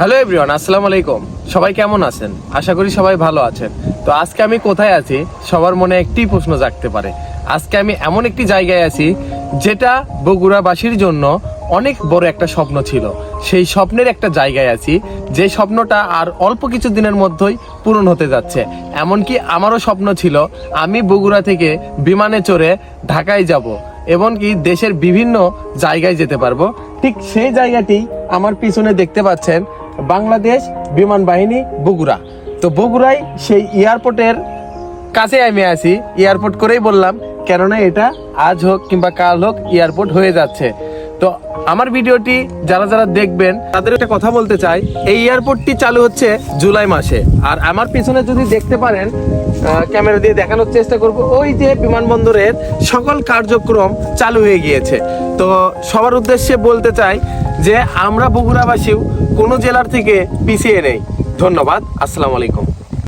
Hello everyone, আসসালামু আলাইকুম। সবাই কেমন আছেন? আশা করি সবাই ভালো আছেন। তো আজকে আমি কোথায় আছি? সবার মনে একটি প্রশ্ন জাগতে পারে। আজকে আমি এমন একটি জায়গায় আছি যেটা বগুড়াবাসীর জন্য অনেক বড় একটা স্বপ্ন ছিল। সেই স্বপ্নের একটা জায়গায় আছি। যে স্বপ্নটা আর অল্প কিছু দিনের মধ্যেই পূরণ হতে যাচ্ছে। এমনকি আমারও স্বপ্ন ছিল, আমি বগুড়া থেকে বিমানে চড়ে ঢাকায় যাব এমনকি দেশের বিভিন্ন জায়গায় যেতে পারব। ঠিক সেই জায়গাটি আমার পিছনে দেখতে পাচ্ছেন বাংলাদেশ বিমান বাহিনী বগুড়া। তো বগুড়ায় সেই এয়ারপোর্টের কাছে আমি আছি। এয়ারপোর্ট করেই বললাম, কেননা এটা আজ হোক কিংবা কাল হোক এয়ারপোর্ট হয়ে যাচ্ছে। তো আমার ভিডিওটি যারা যারা দেখবেন, তাদের একটা কথা বলতে চাই। এই এয়ারপোর্টটি চালু হচ্ছে জুলাই মাসে। আর আমার পিছনে যদি দেখতে পারেন ক্যামেরা দিয়ে দেখানোর চেষ্টা করব, ওই যে বিমানবন্দরের সকল কার্যক্রম চালু হয়ে গিয়েছে। তো সবার উদ্দেশ্যে বলতে চাই যে আমরা বগুড়াবাসীও কোনো জেলার থেকে পিছিয়ে নেই। ধন্যবাদ। আসসালামু আলাইকুম।